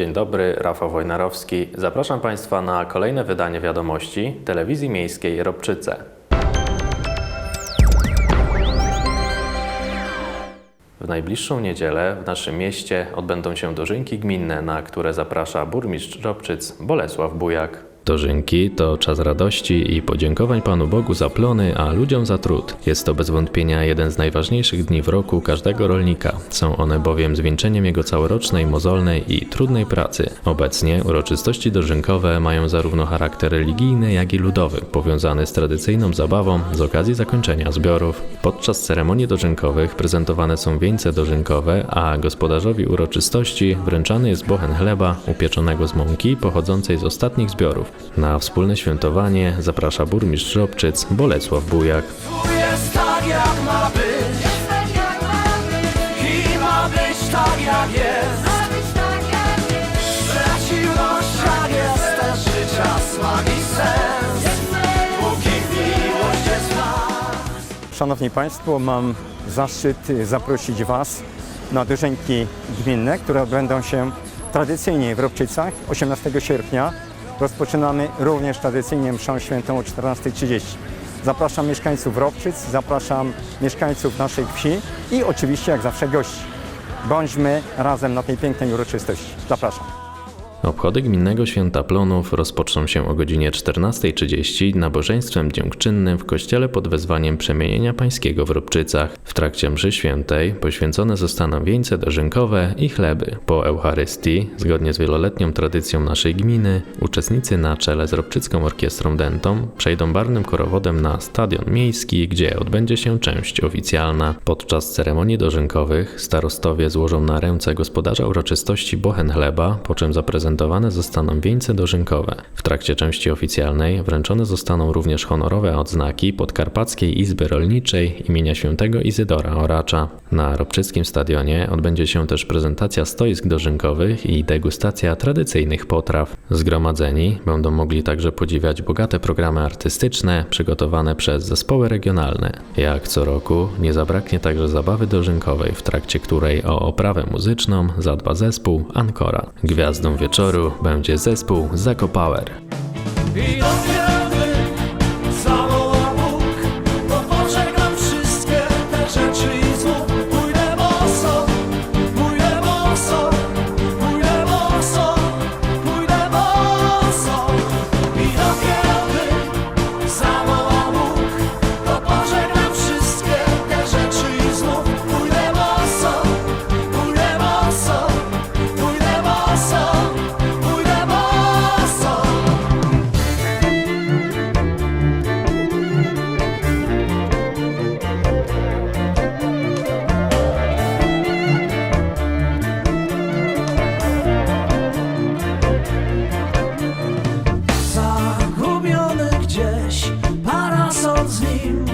Dzień dobry, Rafał Wojnarowski. Zapraszam Państwa na kolejne wydanie wiadomości Telewizji Miejskiej Robczyce. W najbliższą niedzielę w naszym mieście odbędą się dożynki gminne, na które zaprasza burmistrz Robczyc Bolesław Bujak. Dożynki to czas radości i podziękowań Panu Bogu za plony, a ludziom za trud. Jest to bez wątpienia jeden z najważniejszych dni w roku każdego rolnika. Są one bowiem zwieńczeniem jego całorocznej, mozolnej i trudnej pracy. Obecnie uroczystości dożynkowe mają zarówno charakter religijny, jak i ludowy, powiązany z tradycyjną zabawą z okazji zakończenia zbiorów. Podczas ceremonii dożynkowych prezentowane są wieńce dożynkowe, a gospodarzowi uroczystości wręczany jest bochen chleba upieczonego z mąki pochodzącej z ostatnich zbiorów. Na wspólne świętowanie zaprasza burmistrz Robczyc Bolesław Bujak. Tu jest tak jak ma być. I ma być tak jak jest. Przeciwnościach jest. Życia smak i sens. Póki miłość jest nas Szanowni Państwo, mam zaszczyt zaprosić Was na dożynki gminne, które odbędą się tradycyjnie w Robczycach 18 sierpnia. Rozpoczynamy również tradycyjnie mszą świętą o 14.30. Zapraszam mieszkańców Robczyc, zapraszam mieszkańców naszej wsi i oczywiście jak zawsze gości. Bądźmy razem na tej pięknej uroczystości. Zapraszam. Obchody gminnego święta plonów rozpoczną się o godzinie 14.30 nabożeństwem dziękczynnym w kościele pod wezwaniem Przemienienia Pańskiego w Robczycach. W trakcie mszy świętej poświęcone zostaną wieńce dożynkowe i chleby. Po Eucharystii, zgodnie z wieloletnią tradycją naszej gminy, uczestnicy na czele z Robczycką Orkiestrą Dentą przejdą barwnym korowodem na stadion miejski, gdzie odbędzie się część oficjalna. Podczas ceremonii dożynkowych starostowie złożą na ręce gospodarza uroczystości bochen chleba, po czym zaprezentowane zostaną wieńce dożynkowe. W trakcie części oficjalnej wręczone zostaną również honorowe odznaki Podkarpackiej Izby Rolniczej imienia świętego Izydora Oracza. Na Robczyckim Stadionie odbędzie się też prezentacja stoisk dożynkowych i degustacja tradycyjnych potraw. Zgromadzeni będą mogli także podziwiać bogate programy artystyczne przygotowane przez zespoły regionalne. Jak co roku nie zabraknie także zabawy dożynkowej, w trakcie której o oprawę muzyczną zadba zespół Ankora. Gwiazdą wieczoru będzie zespół Zakopower. listening.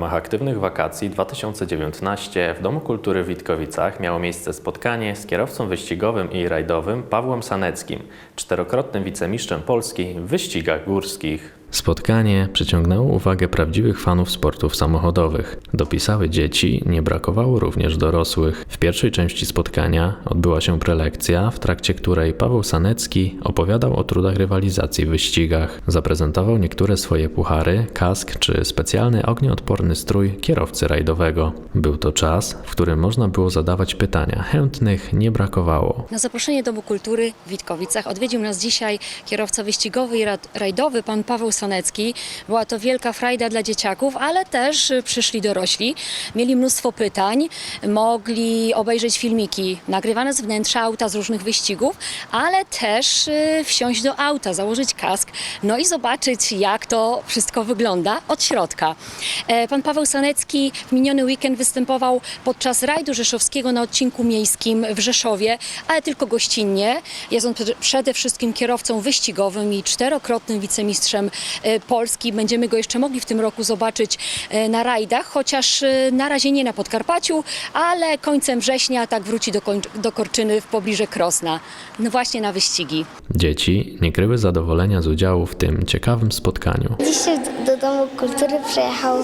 Ramach aktywnych wakacji 2019 w Domu Kultury w Witkowicach miało miejsce spotkanie z kierowcą wyścigowym i rajdowym Pawłem Saneckim, czterokrotnym wicemistrzem Polski w wyścigach górskich. Spotkanie przyciągnęło uwagę prawdziwych fanów sportów samochodowych. Dopisały dzieci, nie brakowało również dorosłych. W pierwszej części spotkania odbyła się prelekcja, w trakcie której Paweł Sanecki opowiadał o trudach rywalizacji w wyścigach. Zaprezentował niektóre swoje puchary, kask czy specjalny ognioodporny strój kierowcy rajdowego. Był to czas, w którym można było zadawać pytania. Chętnych nie brakowało. Na zaproszenie Domu Kultury w Witkowicach odwiedził nas dzisiaj kierowca wyścigowy i rajdowy, pan Paweł Sonecki. Była to wielka frajda dla dzieciaków, ale też y, przyszli dorośli. Mieli mnóstwo pytań, mogli obejrzeć filmiki nagrywane z wnętrza auta z różnych wyścigów, ale też y, wsiąść do auta, założyć kask, no i zobaczyć jak to wszystko wygląda od środka. E, Pan Paweł Sanecki w miniony weekend występował podczas rajdu rzeszowskiego na odcinku miejskim w Rzeszowie, ale tylko gościnnie. Jest on przede- wszystkim kierowcą wyścigowym i czterokrotnym wicemistrzem Polski. Będziemy go jeszcze mogli w tym roku zobaczyć e, na rajdach, chociaż e, na razie nie na Podkarpaciu, ale końcem września tak wróci do, do Korczyny w pobliże Krosna. No właśnie na wyścigi. Dzieci nie kryły zadowolenia z udziału w tym ciekawym spotkaniu. Dzisiaj do Domu Kultury przyjechał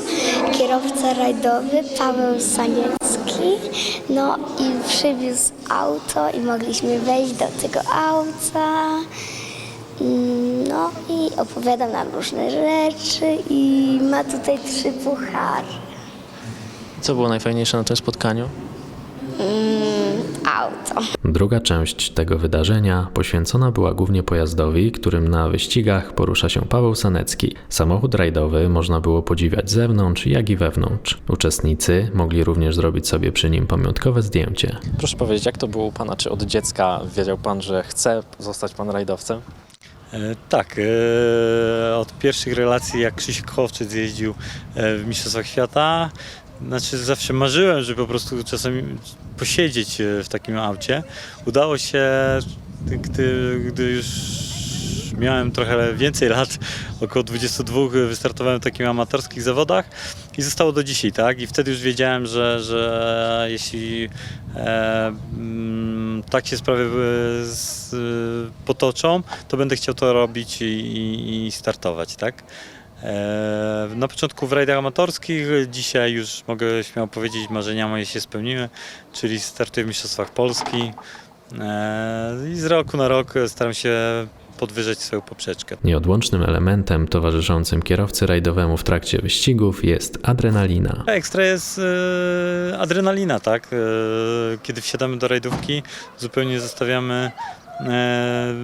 kierowca rajdowy Paweł Saniecki. No i przywiózł auto i mogliśmy wejść do tego auta. Mm, No i opowiada nam różne rzeczy i ma tutaj trzy puchary. Co było najfajniejsze na tym spotkaniu? Auto. Druga część tego wydarzenia poświęcona była głównie pojazdowi, którym na wyścigach porusza się Paweł Sanecki. Samochód rajdowy można było podziwiać z zewnątrz, jak i wewnątrz. Uczestnicy mogli również zrobić sobie przy nim pamiątkowe zdjęcie. Proszę powiedzieć, jak to było u Pana? Czy od dziecka wiedział Pan, że chce zostać Pan rajdowcem? E, Tak, e, od pierwszych relacji jak Krzysiek Chowczyc jeździł e, w Mistrzostwach Świata, znaczy zawsze marzyłem, żeby po prostu czasami posiedzieć w takim aucie. Udało się, gdy, gdy już miałem trochę więcej lat, około 22 wystartowałem w takich amatorskich zawodach i zostało do dzisiaj, tak? I wtedy już wiedziałem, że, że jeśli e, mm, tak się sprawy e, potoczą, to będę chciał to robić i, i, i startować, tak? E, na początku w rajdach amatorskich, dzisiaj już mogę śmiało powiedzieć, marzenia moje się spełniły, czyli startuję w Mistrzostwach Polski e, i z roku na rok staram się podwyżać swoją poprzeczkę. Nieodłącznym elementem towarzyszącym kierowcy rajdowemu w trakcie wyścigów jest adrenalina. Ekstra jest e, adrenalina, tak? E, kiedy wsiadamy do rajdówki, zupełnie zostawiamy e,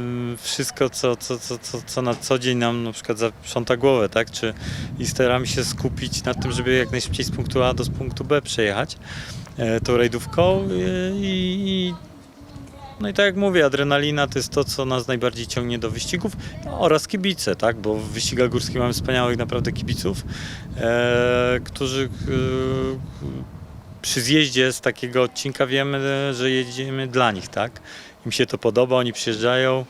wszystko, co, co, co, co, na co dzień nam na przykład zaprząta głowę, tak? Czy, I staramy się skupić na tym, żeby jak najszybciej z punktu A do punktu B przejechać tą rajdówką i no i tak jak mówię, adrenalina to jest to, co nas najbardziej ciągnie do wyścigów no, oraz kibice, tak? Bo w wyścigach górskich mamy wspaniałych naprawdę kibiców, e, którzy e, przy zjeździe z takiego odcinka wiemy, że jedziemy dla nich, tak? Im się to podoba, oni przyjeżdżają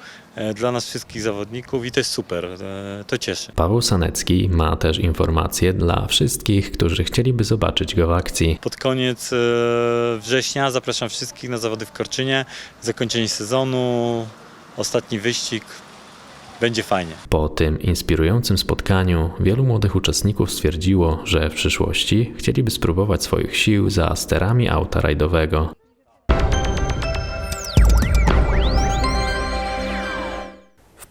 dla nas wszystkich zawodników i to jest super, e, to cieszy. Paweł Sanecki ma też informacje dla wszystkich, którzy chcieliby zobaczyć go w akcji. Pod koniec e, września zapraszam wszystkich na zawody w Korczynie, zakończenie sezonu, ostatni wyścig, będzie fajnie. Po tym inspirującym spotkaniu wielu młodych uczestników stwierdziło, że w przyszłości chcieliby spróbować swoich sił za sterami auta rajdowego.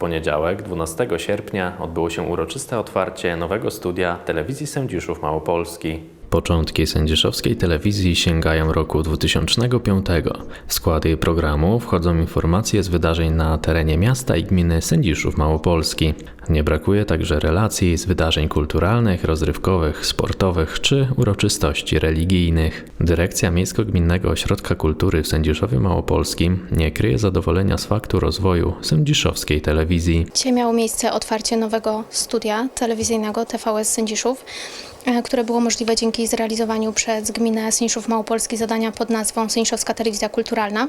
Poniedziałek, 12 sierpnia, odbyło się uroczyste otwarcie nowego studia telewizji Sędziszów Małopolski. Początki sędziszowskiej telewizji sięgają roku 2005. W skład jej programu wchodzą informacje z wydarzeń na terenie miasta i gminy Sędziszów Małopolski. Nie brakuje także relacji z wydarzeń kulturalnych, rozrywkowych, sportowych czy uroczystości religijnych. Dyrekcja Miejsko-Gminnego Ośrodka Kultury w Sędziszowie Małopolskim nie kryje zadowolenia z faktu rozwoju sędziszowskiej telewizji. Dzisiaj miało miejsce otwarcie nowego studia telewizyjnego TVS Sędziszów, e, które było możliwe dzięki zrealizowaniu przez gminę Sędziszów Małopolski zadania pod nazwą Sędziszowska Telewizja Kulturalna.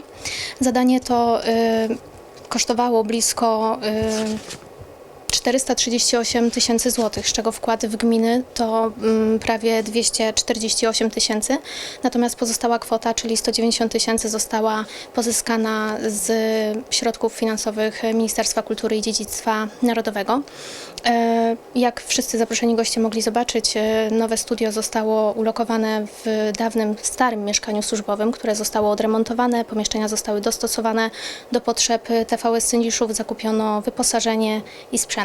Zadanie to y, kosztowało blisko y, 438 tysięcy złotych, z czego wkład w gminy to mm, prawie 248 tysięcy, natomiast pozostała kwota, czyli 190 tysięcy została pozyskana z środków finansowych Ministerstwa Kultury i Dziedzictwa Narodowego. E, Jak wszyscy zaproszeni goście mogli zobaczyć, e, nowe studio zostało ulokowane w dawnym, starym mieszkaniu służbowym, które zostało odremontowane, pomieszczenia zostały dostosowane do potrzeb TVS Sędziszów, zakupiono wyposażenie i sprzęt.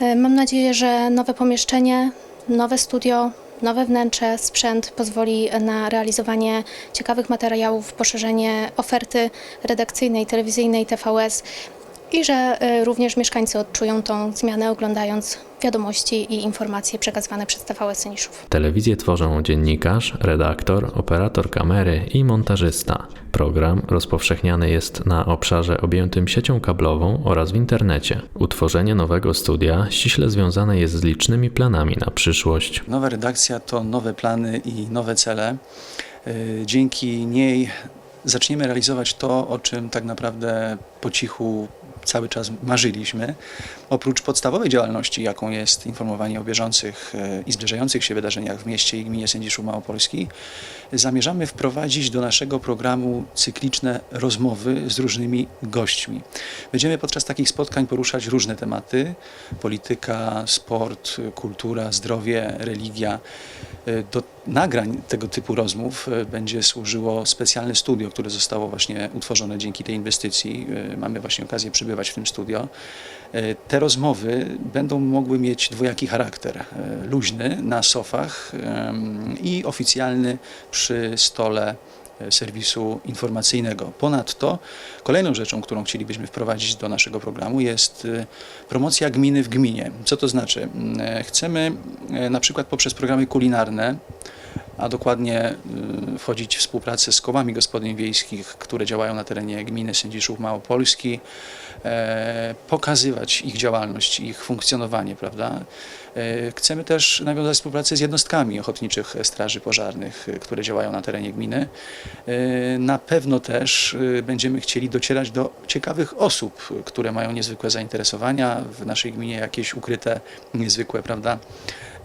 E, Mam nadzieję, że nowe pomieszczenie, nowe studio, nowe wnętrze, sprzęt pozwoli na realizowanie ciekawych materiałów, poszerzenie oferty redakcyjnej, telewizyjnej TVS i że e, również mieszkańcy odczują tą zmianę oglądając wiadomości i informacje przekazywane przez TVS Sędziszów. Telewizję tworzą dziennikarz, redaktor, operator kamery i montażysta. Program rozpowszechniany jest na obszarze objętym siecią kablową oraz w internecie. Utworzenie nowego studia ściśle związane jest z licznymi planami na przyszłość. Nowa redakcja to nowe plany i nowe cele. Y, Dzięki niej zaczniemy realizować to, o czym tak naprawdę po cichu cały czas marzyliśmy. Oprócz podstawowej działalności, jaką jest informowanie o bieżących e, i zbliżających się wydarzeniach w mieście i gminie Sędziszów Małopolski, zamierzamy wprowadzić do naszego programu cykliczne rozmowy z różnymi gośćmi. Będziemy podczas takich spotkań poruszać różne tematy: polityka, sport, kultura, zdrowie, religia. E, Do nagrań tego typu rozmów e, będzie służyło specjalne studio, które zostało właśnie utworzone dzięki tej inwestycji. E, Mamy właśnie okazję przybywać w tym studio. E, Te rozmowy będą mogły mieć dwojaki charakter. Luźny na sofach i oficjalny przy stole serwisu informacyjnego. Ponadto kolejną rzeczą, którą chcielibyśmy wprowadzić do naszego programu jest e, promocja gminy w gminie. Co to znaczy? Mm, e, Chcemy e, na przykład poprzez programy kulinarne a dokładnie wchodzić w współpracę z kołami gospodyń wiejskich, które działają na terenie gminy Sędziszów Małopolski, e, pokazywać ich działalność, ich funkcjonowanie, prawda? E, Chcemy też nawiązać współpracę z jednostkami ochotniczych straży pożarnych, y, które działają na terenie gminy. E, Na pewno też będziemy chcieli docierać do ciekawych osób, które mają niezwykłe zainteresowania w naszej gminie, jakieś ukryte, niezwykłe, prawda?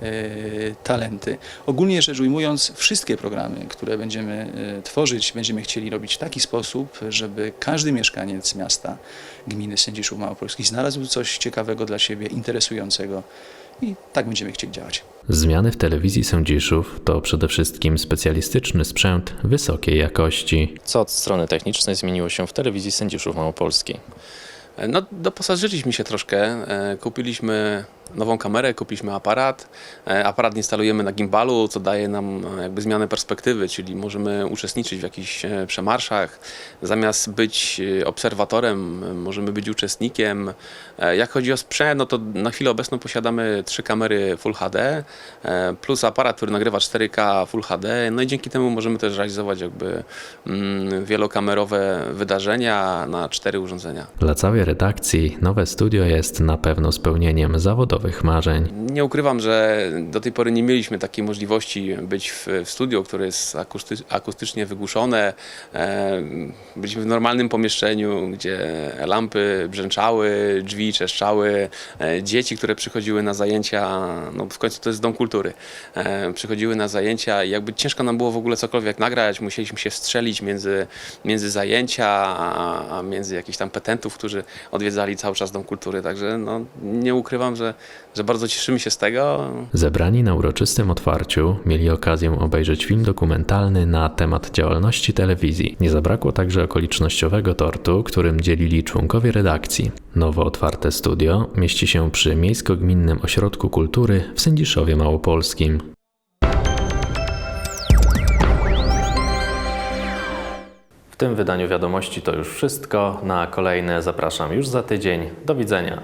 E, talenty. Ogólnie rzecz ujmując, wszystkie programy, które będziemy e, tworzyć, będziemy chcieli robić w taki sposób, żeby każdy mieszkaniec miasta, gminy Sędziszów Małopolskich znalazł coś ciekawego dla siebie, interesującego i tak będziemy chcieli działać. Zmiany w telewizji Sędziszów to przede wszystkim specjalistyczny sprzęt wysokiej jakości. Co od strony technicznej zmieniło się w telewizji Sędziszów Małopolskiej? No, doposażyliśmy się troszkę. E, Kupiliśmy nową kamerę, kupiliśmy aparat. E, Aparat instalujemy na gimbalu, co daje nam e, jakby zmianę perspektywy, czyli możemy uczestniczyć w jakichś e, przemarszach. Zamiast być obserwatorem, możemy być uczestnikiem. Jak chodzi o sprzęt, no to na chwilę obecną posiadamy trzy kamery Full HD, plus aparat, który nagrywa 4K Full HD. No i dzięki temu możemy też realizować jakby mm, wielokamerowe wydarzenia na cztery urządzenia. Dla całej redakcji nowe studio jest na pewno spełnieniem zawodowych marzeń. Nie ukrywam, że do tej pory nie mieliśmy takiej możliwości być w, w studio, które jest akusty, akustycznie wygłuszone. E, byliśmy w normalnym pomieszczeniu, gdzie lampy brzęczały, drzwi trzeszczały, e, dzieci, które przychodziły na zajęcia, no w końcu to jest dom kultury, e, przychodziły na zajęcia i jakby ciężko nam było w ogóle cokolwiek nagrać, musieliśmy się wstrzelić między, między zajęcia, a, a między jakichś tam petentów, którzy odwiedzali cały czas dom kultury, także no, nie ukrywam, że, że bardzo cieszymy się z tego. Zebrani na uroczystym otwarciu mieli okazję obejrzeć film dokumentalny na temat działalności telewizji. Nie zabrakło także okolicznościowego tortu, którym dzielili członkowie redakcji. Nowo otwarte studio mieści się przy Miejsko-Gminnym Ośrodku Kultury w Sędziszowie Małopolskim. W tym wydaniu wiadomości to już wszystko. Na kolejne zapraszam już za tydzień. Do widzenia.